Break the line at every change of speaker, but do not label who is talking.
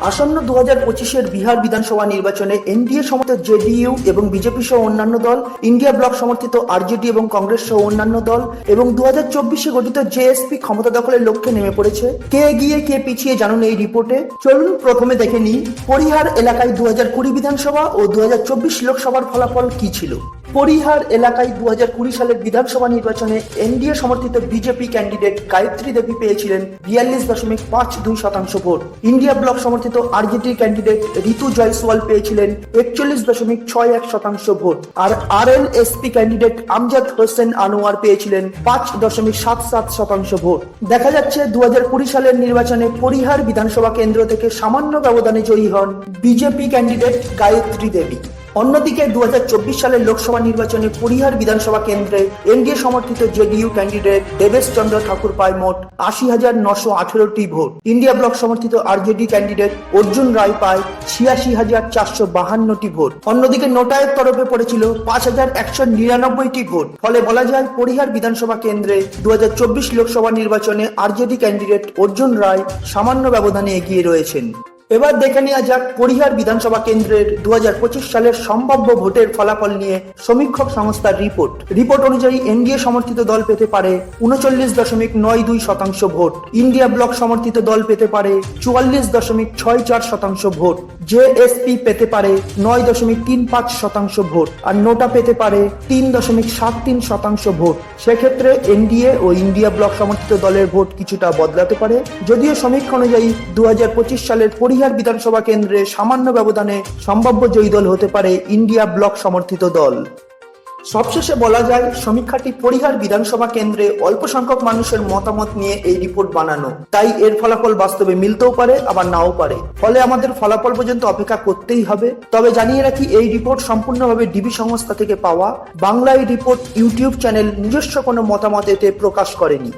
আসন্ন দু হাজার পঁচিশের বিহার বিধানসভা নির্বাচনে এনডিএ সমর্থিত জেডিইউ এবং বিজেপি সহ অন্যান্য দল, ইন্ডিয়া ব্লক সমর্থিত আরজেডি এবং কংগ্রেস সহ অন্যান্য দল এবং দু হাজার চব্বিশে গঠিত জেএসপি ক্ষমতা দখলের লক্ষ্যে নেমে পড়েছে। কে এগিয়ে, কে পিছিয়ে জানুন এই রিপোর্টে। চলুন প্রথমে দেখে নিই, পরিহার এলাকায় দু হাজার কুড়ি বিধানসভা ও দু হাজার চব্বিশ লোকসভার ফলাফল কি ছিল? পরিহার এলাকায় দু হাজার কুড়ি সালের বিধানসভা নির্বাচনে এনডিএ সমর্থিত বিজেপি ক্যান্ডিডেট গায়ত্রী দেবী পেয়েছিলেন বিয়াল্লিশ দশমিক পাঁচ দুই শতাংশ ভোট। ইন্ডিয়া ব্লক সমর্থিত আরজেডি ক্যান্ডিডেট ঋতু জয়সওয়াল পেয়েছিলেন একচল্লিশ দশমিক ছয় এক শতাংশ ভোট। আর R L SP candidate Amjad Hossain Anwar পেয়েছিলেন পাঁচ দশমিক সাত সাত শতাংশ ভোট। দেখা যাচ্ছে দু হাজার কুড়ি সালের নির্বাচনে পরিহার বিধানসভা কেন্দ্র থেকে সামান্য ব্যবধানে জয়ী হন বিজেপি ক্যান্ডিডেট গায়ত্রী দেবী। অন্যদিকে দু হাজার চব্বিশ সালের লোকসভা নির্বাচনে পরিহার বিধানসভা কেন্দ্রে এনডিএ সমর্থিত জেডিইউ ক্যান্ডিডেট দেবেশ চন্দ্র ঠাকুর পায় মোট আশি হাজার নশো আঠেরোটি ভোট। ইন্ডিয়া ব্লক সমর্থিত আরজেডি ক্যান্ডিডেট অর্জুন রায় পায় ছিয়াশি হাজার চারশো বাহান্নটি ভোট। অন্যদিকে নোটায়ের তরফে পড়েছিল পাঁচ হাজার একশো নিরানব্বইটি ভোট। ফলে বলা যায় পরিহার বিধানসভা কেন্দ্রে দু হাজার চব্বিশ লোকসভা নির্বাচনে আরজেডি ক্যান্ডিডেট অর্জুন রায় সামান্য ব্যবধানে এগিয়ে রয়েছেন। এবার দেখে নেওয়া যাক পরিহার বিধানসভা কেন্দ্রের দু হাজার পঁচিশ সালের সম্ভাব্য ভোটের ফলাফল নিয়ে সমীক্ষক সংস্থার রিপোর্ট। রিপোর্ট অনুযায়ী এনডিএ সমর্থিত দল পেতে পারে উনচল্লিশ দশমিক নয় দুই শতাংশ ভোট। ইন্ডিয়া ব্লক সমর্থিত দল পেতে পারে চুয়াল্লিশ দশমিক ছয় চার শতাংশ ভোট। জেএসপি পেতে পারে নয় দশমিক তিন পাঁচ শতাংশ ভোট আর নোটা পেতে পারে তিন দশমিক সাত তিন শতাংশ ভোট। সেক্ষেত্রে এনডিএ ও ইন্ডিয়া ব্লক সমর্থিত দলের ভোট কিছুটা বদলাতে পারে। যদিও সমীক্ষা অনুযায়ী দু হাজার পঁচিশ সালের পরিহার বিধানসভা কেন্দ্রে সামান্য ব্যবধানে সম্ভাব্য জয়ী দল হতে পারে ইন্ডিয়া ব্লক সমর্থিত দল। সবশেষে বলা যায়, সমীক্ষাটি পরিহার বিধানসভা কেন্দ্রে অল্প সংখ্যক মানুষের মতামত নিয়ে এই রিপোর্ট বানানো। তাই এর ফলাফল বাস্তবে মিলতেও পারে, আবার নাও পারে। ফলে আমাদের ফলাফল পর্যন্ত অপেক্ষা করতেই হবে। তবে জানিয়ে রাখি, এই রিপোর্ট সম্পূর্ণভাবে ডিবি সংস্থা থেকে পাওয়া। বাংলায় রিপোর্ট ইউটিউব চ্যানেল নিজস্ব কোনো মতামত এতে প্রকাশ করেনি।